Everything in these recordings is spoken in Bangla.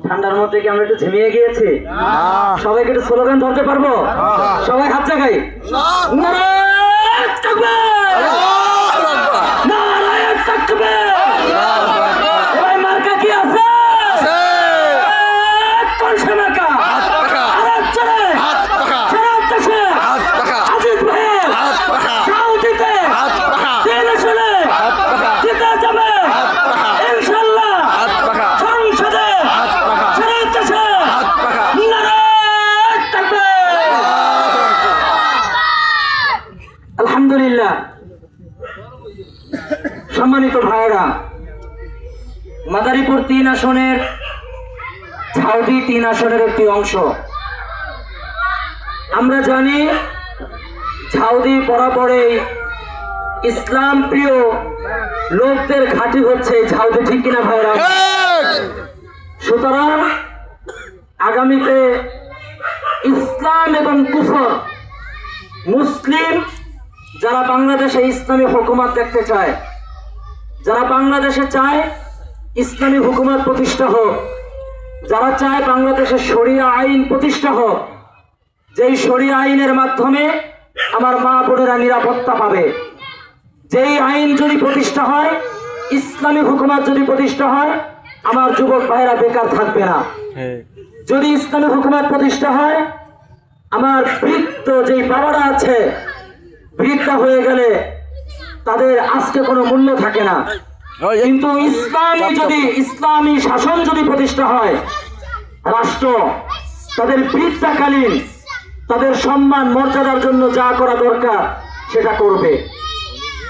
ঠান্ডার মধ্যে কি আমরা একটু ঝিমিয়ে গিয়েছি? সবাই একটু স্লোগান ধরতে পারব? সবাই হাত জাগাই নারায়ণ তাকবীর! নারায়ণ তাকবীর! এবার মার্কা কি আছে কলসা মার্কা আরেক চলে সারা দেশে আজিজ ভাইয়ের সাউদিতে তিন আসনে জিতে যাবে ইনশাল্লাহ সংসদে সারা দেশে নারায়ণ তাকবীর! আলহামদুলিল্লাহ সম্মানিত ভাইয়েরা মাদারীপুর তিন আসনের ঝাউদি তিন আসনের একটি অংশ। আমরা জানি ঝাউদি বরাবরেই ইসলাম প্রিয় লোকদের ঘাঁটি হচ্ছে ঝাউদি ঠিক কিনা ভাইরা? সুতরাং আগামীতে ইসলাম এবং কুফর, মুসলিম যারা বাংলাদেশে ইসলামী হুকুমত দেখতে চায়, যারা বাংলাদেশে চায় ইসলামী হুকুমত প্রতিষ্ঠা হোক যারা চায় বাংলাদেশে শরিয়া আইন প্রতিষ্ঠা হোক যেই শরিয়া আইনের মাধ্যমে আমার মা বোনেরা নিরাপত্তা পাবে। যেই আইন যদি প্রতিষ্ঠা হয় ইসলামী হুকুমত যদি প্রতিষ্ঠা হয় আমার যুবক ভাইয়েরা বেকার থাকবে না। যদি ইসলামী হুকুমত প্রতিষ্ঠা হয় আমার বৃত্ত যেই বাবারা আছে বৃদ্ধা হয়ে গেলে তাদের আজকে কোনো মূল্য থাকে না। কিন্তু ইসলামী যদি ইসলামী শাসন যদি প্রতিষ্ঠা হয় রাষ্ট্র তাদের বৃদ্ধাকালীন তাদের সম্মান মর্যাদার জন্য যা করা দরকার সেটা করবে।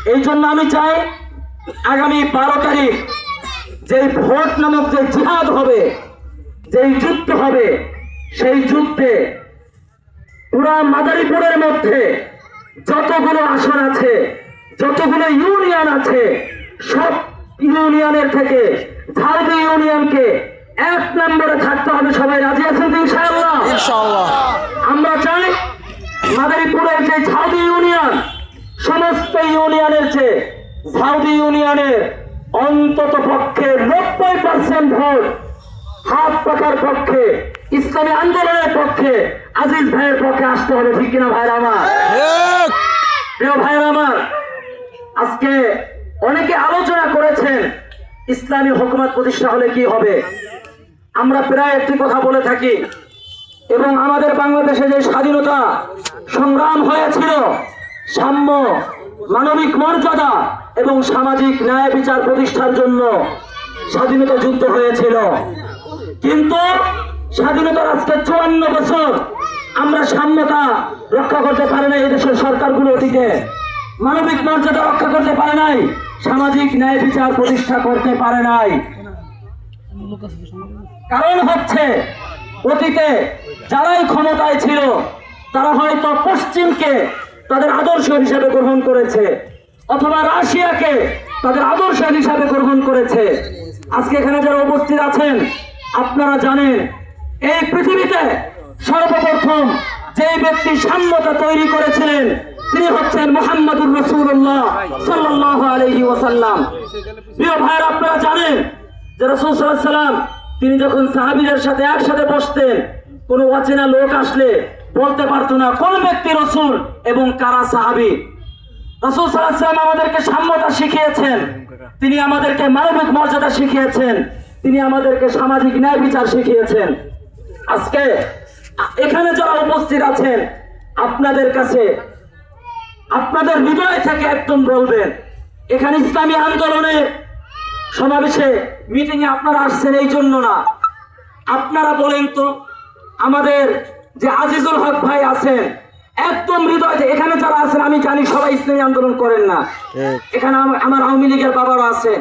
এই জন্য আমি চাই আগামী বারো তারিখ যে ভোট নামক যে জিহাদ হবে যেই যুদ্ধ হবে সেই যুদ্ধে পুরা মাদারীপুরের মধ্যে যতগুলো আসন আছে যতগুলো ইউনিয়ন আছে সব ইউনিয়নের থেকে ঝাড়দি ইউনিয়নকে এক নম্বরে থাকতে হবে। সবাই রাজি আছেন তো ইনশাআল্লাহ? আমরা চাই মাদারীপুরের যে ঝাউদি ইউনিয়ন সমস্ত ইউনিয়নের চেয়ে ঝাউদি ইউনিয়নের অন্তত পক্ষে নব্বই পার্সেন্ট ভোট হাত পাকার পক্ষে ইসলামী আন্দোলনের পক্ষে আজিজ ভাইয়ের পক্ষে আসতে হবে। ঠিক কিনা ভাইরা আমার? প্রিয় ভাইরা আমার আজকে অনেকে আলোচনা করেছেন, ইসলামী হুকুমত প্রতিষ্ঠা হলে কি হবে? আমরা প্রায় একটি কথা বলে থাকি, এবং আমাদের বাংলাদেশে যে স্বাধীনতা সংগ্রাম হয়েছিল, সাম্য, মানবিক মর্যাদা এবং সামাজিক ন্যায় বিচার প্রতিষ্ঠার জন্য স্বাধীনতা যুদ্ধ হয়েছিল। কিন্তু স্বাধীনতার আজকে চুয়ান্ন বছর আমরা সাম্যতা রক্ষা করতে পারে নাই এদেশের সরকারগুলো অতীতে। মানবিক মর্যাদা রক্ষা করতে পারে নাই। সামাজিক ন্যায় বিচার প্রতিষ্ঠা করতে পারে নাই। কারণ হচ্ছে, অতীতে যারাই ক্ষমতায় ছিল, তারা হয়তো পশ্চিমকে তাদের আদর্শ হিসেবে গ্রহণ করেছে, অথবা রাশিয়াকে তাদের আদর্শ হিসাবে গ্রহণ করেছে। আজকে এখানে যারা উপস্থিত আছেন, আপনারা জানেন, এই পৃথিবীতে সর্বপ্রথম যে ব্যক্তি সাম্যতা তৈরি করেছিলেন তিনি হচ্ছেন মোহাম্মদুর রসুল্লাহ সাল্লাহ আলহি ওসাল্লাম প্রিয় ভাইয়ের, আপনারা জানেন যে রসুল সাল্লাম তিনি যখন সাহাবিদের সাথে একসাথে বসতেন, কোনো অচেনা লোক আসলে বলতে পারতো না কোন ব্যক্তি রসুল এবং কারা সাহাবি। রসুল সাল্লাম আমাদেরকে সাম্যতা শিখিয়েছেন, তিনি আমাদেরকে মানবিক মর্যাদা শিখিয়েছেন, তিনি আমাদেরকে সামাজিক ন্যায় বিচার শিখিয়েছেন। আজকে এখানে যারা উপস্থিত আছেন, আপনাদের কাছে আপনাদের হৃদয় থেকে একদম বলবেন এখানে ইসলামী আন্দোলনে সমাবেশে মিটিং এ আপনারা আসছেন এই জন্য না। আপনারা বলেন তো আমাদের যে আজিজুল হক ভাই আছেন একদম হৃদয় এখানে যারা আছেন আমি জানি সবাই ইসলামী আন্দোলন করেন না। এখানে আমার আওয়ামী লীগের বাবারা আছেন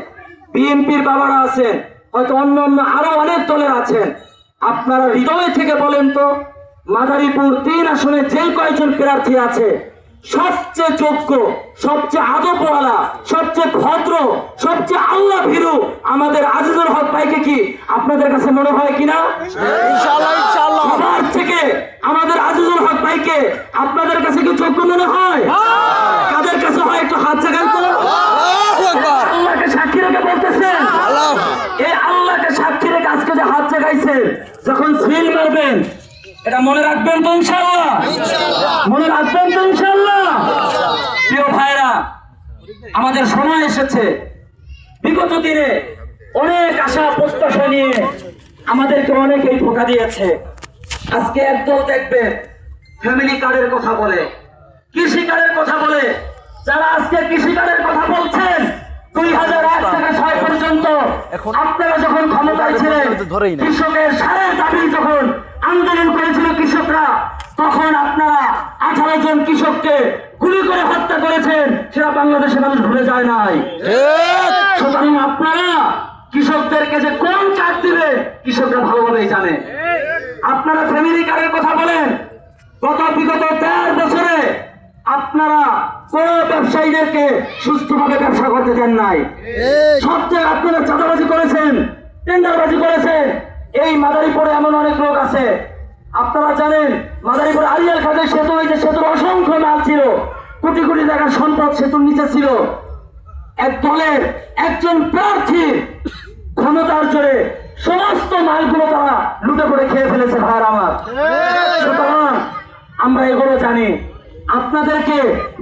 বিএনপির বাবারা আছেন হয়তো অন্য অন্য আরও অনেক দলের আছেন। আপনারা হৃদয় থেকে বলেন তো মাদারীপুর তিন আসনে যে কয়জন প্রার্থী আছে সবচেয়ে যোগ্য সবচেয়ে আদবওয়ালা সবচেয়ে ভদ্র সবচেয়ে আল্লাহ ভীরু আমাদের আজিজুল হক ভাইকে কি আপনাদের কাছে মনে হয় কিনা? সবার থেকে আমাদের আজিজুল হক ভাইকে আপনাদের কাছে কি যোগ্য মনে হয়? কাদের কাছে হয় একটু হাত জাগান তো। আল্লাহকে সাক্ষী রেখে বলতেছেন। এই আল্লাহকে সাক্ষী রেখে আজকে যে হাত জায়গায় চাইছেন যখন সিল মারবেন এটা মনে রাখবেন তো ইনশাল্লাহ মনে রাখবেন তো ইনশাল্লাহ প্রিয় ভাইরা আমাদের সময় এসেছে। বিগত দিনে অনেক আশা প্রত্যাশা নিয়ে আমাদেরকে অনেকেই ধোকা দিয়েছে। আজকে একদল দেখবে ফ্যামিলি কার্ডের কথা বলে কৃষি কার্ডের কথা বলে। যারা আজকে কৃষি কার্ডের কথা বলছেন দুই হাজার এক থেকে ছয় পর্যন্ত আপনারা যখন ক্ষমতায় ছিলেন। কৃষকের সারের দাবি যখন আন্দোলন করেছিল কৃষকরা তখন আপনারা আঠারো জন কৃষককে গুলি করে হত্যা করেছেন সেটা বাংলাদেশের মানুষ ভুলে যায় নাই। সুতরাং আপনারা কৃষকদেরকে যে কোন কাজ দিবে কৃষকরা ভালোভাবেই জানে। আপনারা ফ্যামিলি কার্ডের কথা বলেন। গত বিগত দেড় বছরে আপনারা কোন ব্যবসায়ীদেরকে সুস্থভাবে ব্যবসা করতে দেন নাই। সব জায়গায় আপনারা চাঁদাবাজি করেছেন টেন্ডারবাজি করেছেন। এই মাদারীপুরে এমন অনেক লোক আছে। আপনারা জানেন, মাদারীপুরে আরিয়াল খাদের সেতু হয়েছে, সেতুর অসংখ্য মাল ছিল। কোটি কোটি টাকার সম্পদ সেতুর নিচে ছিল। এক দলের একজন প্রার্থী ক্ষমতার জোরে সমস্ত মালগুলো তারা লুটে করে খেয়ে ফেলেছে, ভাইয়ের আমার। সুতরাং আমরা এগুলো জানি। আপনাদেরকে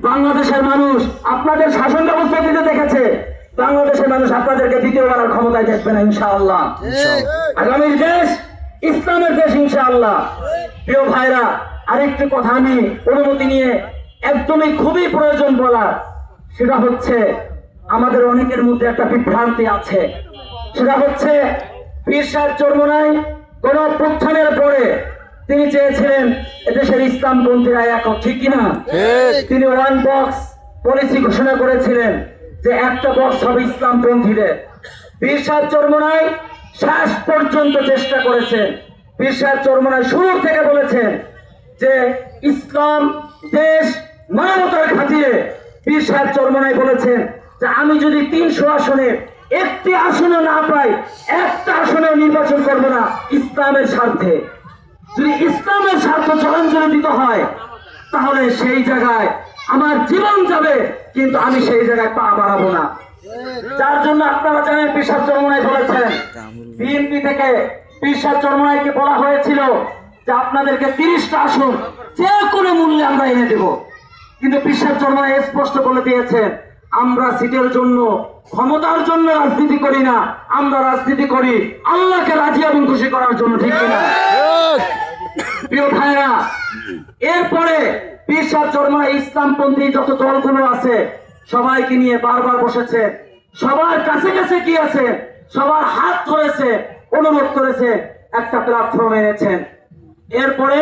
বাংলাদেশের মানুষ আপনাদের শাসন ব্যবস্থা দিতে দেখেছে। বাংলাদেশের মানুষ আপনাদেরকে দ্বিতীয়বার আর ক্ষমতায় দেখবে না ইনশাআল্লাহ। আগামীর দেশ ইসলামের দেশ ইনশাআল্লাহ। প্রিয় ভাইরা আরেকটি কথা আমি অনুমতি নিয়ে একদমই খুবই প্রয়োজন বলার সেটা হচ্ছে আমাদের অনেকের মধ্যে একটা বিভ্রান্তি আছে। সেটা হচ্ছে সাহেব চর্মনাই কোন প্রত্যানের পরে তিনি চেয়েছিলেন এদেশের ইসলামপন্থীরা এক ঠিক কিনা? তিনি ওয়ান বক্স পলিসি ঘোষণা করেছিলেন যে একটা বক্স হবে ইসলামপন্থীদের। পীর সাহেব চর্মনাই শেষ পর্যন্ত চেষ্টা করেছেন। সাহেব চর্মনাই শুরু থেকে বলেছেন যে ইসলাম, দেশ মানবতার খাতিরে সাহেব চর্মনাই বলেছেন যে আমি যদি তিনশো আসনে, একটি আসনে না পাই, একটা আসনে নির্বাচন করব না ইসলামের স্বার্থে। যদি ইসলামের স্বার্থ দিতে হয়, তাহলে সেই জায়গায় আমার জীবন যাবে কিন্তু আমি সেই জায়গায় পা বাড়াবো না। যার জন্য আপনারা জানেন পিসাব চরমনাই বলেছেন বিএনপি থেকে পিসাব চরমনাইকে বলা হয়েছিল যে আপনাদেরকে তিরিশটা আসন যে কোনো মূল্যে আমরা এনে দেব। কিন্তু পিসাব চরমনাই স্পষ্ট বলে দিয়েছেন আমরা সিটের জন্য ক্ষমতার জন্য রাজনীতি করি না আমরা রাজনীতি করি আল্লাহকে রাজি এবং খুশি করার জন্য ঠিক কিনা? প্রিয় ভাইরা এরপরে পিসাব চর্মা ইসলামপন্থী যত দলগুলো আছে, সবাইকে নিয়ে বারবার বসেছে। সবার কাছে কাছে কি আছে? সবার হাত ধরেছে, অনুরোধ করেছে, একটা প্ল্যাটফর্ম এনেছেন। এরপরে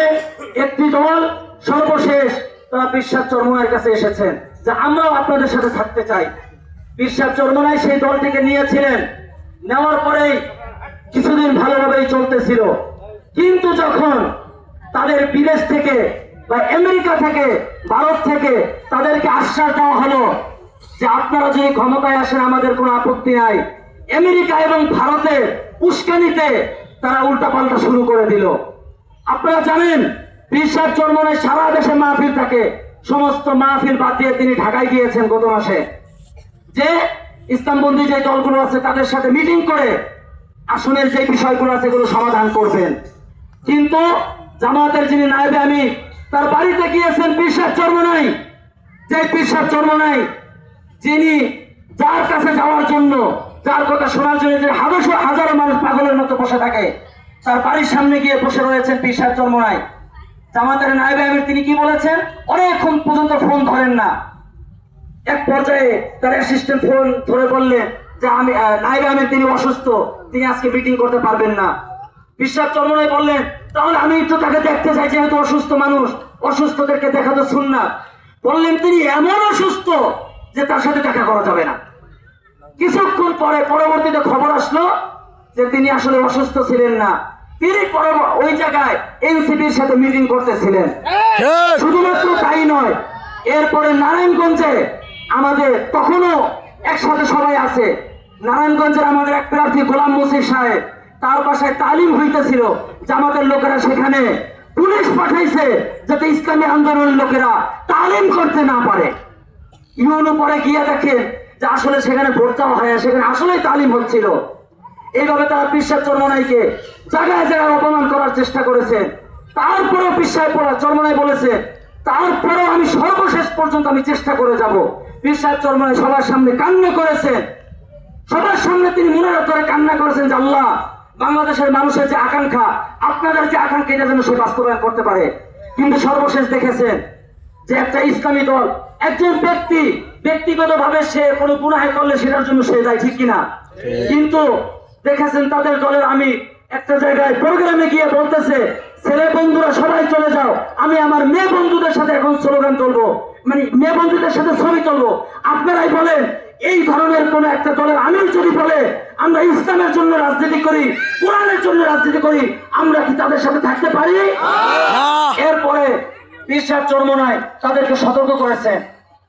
একটি দল সর্বশেষ তারা বিশ্বাস চর্মনার কাছে এসেছেন। যে আমরাও আপনাদের সাথে থাকতে চাই। বিশ্বাস চর্মনায় সেই দলটিকে নিয়েছিলেন। নেওয়ার পরেই কিছুদিন ভালোভাবেই চলতেছিল। কিন্তু যখন তাদের বিদেশ থেকে বা আমেরিকা থেকে, ভারত থেকে তাদেরকে আশ্বাস দেওয়া হলো যে আপনারা যদি ক্ষমতায় আসেন, আমাদের কোনো আপত্তি নাই। আমেরিকা এবং ভারতের উস্কানিতে তারা উল্টাপাল্টা শুরু করে দিল। আপনারা জানেন বিশ্বাস চর্মনে সারা দেশে মাহফিল থাকে। সমস্ত মাহফিল বাদ দিয়ে তিনি ঢাকায় গিয়েছেন গত মাসে। যে ইসলামবন্দি যে দলগুলো আছে, তাদের সাথে মিটিং করে আসনের যে বিষয়গুলো আছে, এগুলো সমাধান করবেন। কিন্তু জামাতের যিনি নায়েবে আমি তার বাড়িতে গিয়েছেন পিসার চর্ম নাই যে পিসার চর্ম নাই যিনি যার কাছে যাওয়ার জন্য, যার কথা শোনার জন্য যে হাজারশো হাজারো মানুষ পাগলের মতো বসে থাকে, তার বাড়ির সামনে গিয়ে বসে রয়েছেন পিসার চর্ম নাই জামাতের নায়েবে আমির তিনি কি বলেছেন? অনেকক্ষণ পর্যন্ত ফোন ধরেন না। এক পর্যায়ে তার অ্যাসিস্ট্যান্ট ফোন ধরে বললেন যে আমি নাইবে আমির তিনি অসুস্থ, তিনি আজকে মিটিং করতে পারবেন না। বিশ্বাস চরমনাই বললেন, তাহলে আমি একটু তাকে দেখতে চাই, যেহেতু অসুস্থ মানুষ। অসুস্থদেরকে দেখা তো শুন না বললেন তিনি এমন অসুস্থ যে তার সাথে দেখা করা যাবে না। কিছুক্ষণ পরে পরবর্তীতে খবর আসলো যে তিনি আসলে অসুস্থ ছিলেন না। তিনি ওই জায়গায় এনসিপির সাথে মিটিং করতেছিলেন। শুধুমাত্র তাই নয় এরপরে নারায়ণগঞ্জে আমাদের তখনও একসাথে সবাই আছে। নারায়ণগঞ্জের আমাদের এক প্রার্থী গোলাম মসির সাহেব তার বাসায় তালিম হইতেছিল জামাতের লোকেরা সেখানে। পুলিশ পাঠাইছে যাতে ইসলামী আন্দোলনের লোকেরা তালিম করতে না পারে। ইউনো পরে গিয়ে দেখে যে আসলে সেখানে ভোট হয় সেখানে আসলেই তালিম হচ্ছিল। এইভাবে তারা বিশ্বাস চর্মনাইকে জায়গায় জায়গায় অপমান করার চেষ্টা করেছে। তারপরেও বিশ্বাস পড়া চর্মনাই বলেছে, তারপরেও আমি সর্বশেষ পর্যন্ত আমি চেষ্টা করে যাব। বিশ্বাস চর্মনাই সবার সামনে কান্না করেছেন সবার সামনে তিনি মনোরথ করে কান্না করেছেন যে, আল্লাহ বাংলাদেশের মানুষের যে আকাঙ্ক্ষা আপনাদের যে আকাঙ্ক্ষা এটা যেন সে বাস্তবায়ন করতে পারে। কিন্তু সর্বশেষ দেখেছেন যে একটা ইসলামী দল একজন ব্যক্তি ব্যক্তিগত ভাবে সে কোনো গুনাহে করলে সেটার জন্য সে দায় ঠিক কিনা? কিন্তু দেখেছেন তাদের দলের আমি একটা জায়গায় প্রোগ্রামে গিয়ে বলতেছে ছেলে বন্ধুরা সবাই চলে যাও। আমি আমার মেয়ে বন্ধুদের সাথে এখন স্লোগান তুলবো। মানে মেয়ে বন্ধুদের সাথে ছবি তুলবো। আপনারাই বলেন এই ধরনের কোন একটা দলের আমির যদি বলে আমরা ইসলামের জন্য রাজনীতি করি কোরআনের জন্য রাজনীতি করি আমরা কি তাদের সাথে থাকতে পারি? এরপরে বিশ্বাস চর্মনায় তাদেরকে সতর্ক করেছেন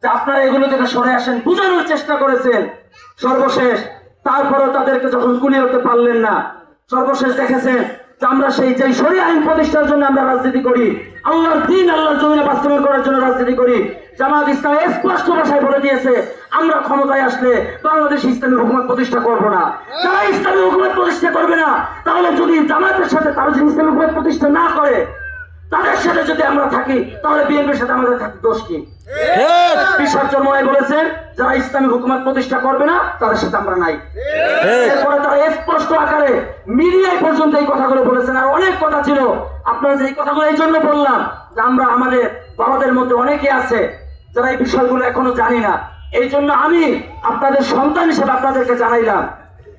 যে আপনারা এগুলো থেকে সরে আসেন বোঝানোর চেষ্টা করেছেন। সর্বশেষ তারপরেও তাদেরকে যখন কুলিয়ে উঠতে পারলেন না সর্বশেষ দেখেছেন যে আমরা সেই যে সরি আইন প্রতিষ্ঠার জন্য আমরা রাজনীতি করি আল্লাহর দিন আল্লাহর জমিনে বাস্তবায়ন করার জন্য রাজনীতি করি জামাত ইসলাম স্পষ্ট ভাষায় বলে দিয়েছে আমরা ক্ষমতায় আসলে বাংলাদেশ ইসলামী হুকুমত প্রতিষ্ঠা করব না। যারা ইসলামী হুকুমত প্রতিষ্ঠা করবে না তাহলে যদি জামাতের সাথে তারা যদি ইসলামী হুকুমত প্রতিষ্ঠা না করে তাদের সাথে যদি আমরা থাকি তাহলে বিএনপির সাথে আমাদের থাকতে দোষ কি? বলেছেন যারা ইসলামী হুকুমত প্রতিষ্ঠা করবে না তাদের সাথে আমরা নাই। এরপরে তারা স্পষ্ট আকারে মিডিয়ায় পর্যন্ত এই কথাগুলো বলেছেন। আর অনেক কথা ছিল। আপনারা যে এই কথাগুলো এই জন্য বললাম যে আমরা আমাদের বাবাদের মধ্যে অনেকে আছে যারা এই বিষয়গুলো এখনও জানি না। এই জন্য আমি আপনাদের সন্তান হিসেবে আপনাদেরকে জানাইলাম।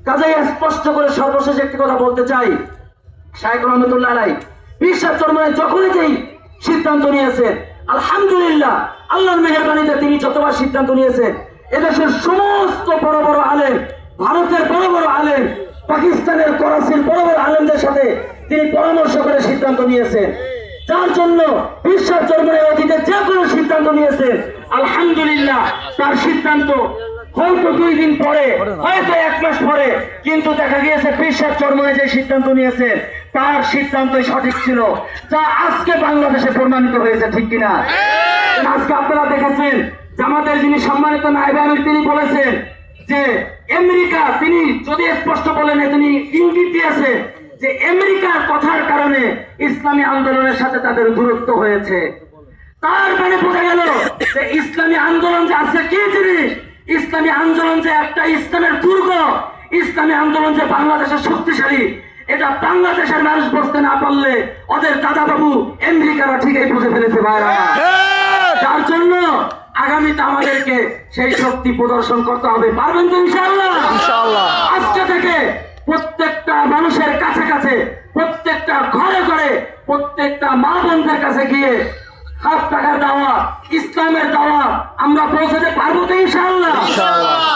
কাজেই স্পষ্ট করে সর্বশেষ একটি কথা বলতে চাই। শাহেখ রহমতুল্লাহ আলাই বিশ্বাস চর্মায় যখনই যেই সিদ্ধান্ত নিয়েছেন, আলহামদুলিল্লাহ, আল্লাহর মেহরবানিতে তিনি যতবার সিদ্ধান্ত নিয়েছেন, এদেশের সমস্ত বড় বড় আলেম, ভারতের বড় বড় আলেম, পাকিস্তানের করাচির বড় বড় আলেমদের সাথে তিনি পরামর্শ করে সিদ্ধান্ত নিয়েছেন। যার জন্য বিশ্বাস চর্মায় অতীতে যে কোনো সিদ্ধান্ত নিয়েছে আলহামদুলিল্লাহ তার সিদ্ধান্ত হয়তো দুই দিন পরে হয়তো এক মাস পরে কিন্তু দেখা গিয়েছে বিশ্বাস চর্মনে যে সিদ্ধান্ত নিয়েছে তার সিদ্ধান্তই সঠিক ছিল যা আজকে বাংলাদেশে প্রমাণিত হয়েছে ঠিক কিনা? আজকে আপনারা দেখেছেন জামাতের যিনি সম্মানিত নায়েব আমির তিনি বলেছেন যে আমেরিকা তিনি যদি স্পষ্ট বলেন তিনি ইঙ্গিত দিয়েছে যে আমেরিকার কথার কারণে ইসলামী আন্দোলনের সাথে তাদের দূরত্ব হয়েছে। তার মানে বোঝা গেল যে ইসলামী আন্দোলন যে আছে কি জিনিস? ইসলামী আন্দোলন যে একটা ইসলামের দুর্গ ইসলামী আন্দোলন যে বাংলাদেশের শক্তিশালী এটা বাংলাদেশের মানুষ বুঝতে না পারলে ওদের দাদা বাবু আমেরিকারা ঠিকই বুঝে ফেলেছে ভাইরা। যার জন্য আগামীতে আমাদেরকে সেই শক্তি প্রদর্শন করতে হবে। পারবেন তো ইনশাআল্লাহ? ইনশাআল্লাহ। আজকে থেকে প্রত্যেকটা মানুষের কাছে কাছে প্রত্যেকটা ঘরে ঘরে প্রত্যেকটা মা বোনদের কাছে গিয়ে হাত টাকার দাওয়া ইসলামের দাওয়া আমরা পৌঁছাতে পারব তো ইনশাআল্লাহ।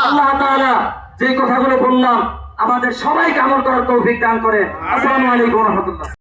আল্লাহ তাআলা যে কথাগুলো বললাম আমাদের সবাইকে আমল করার তৌফিক দান করে। আসসালামু আলাইকুম রহমতুল্লাহ।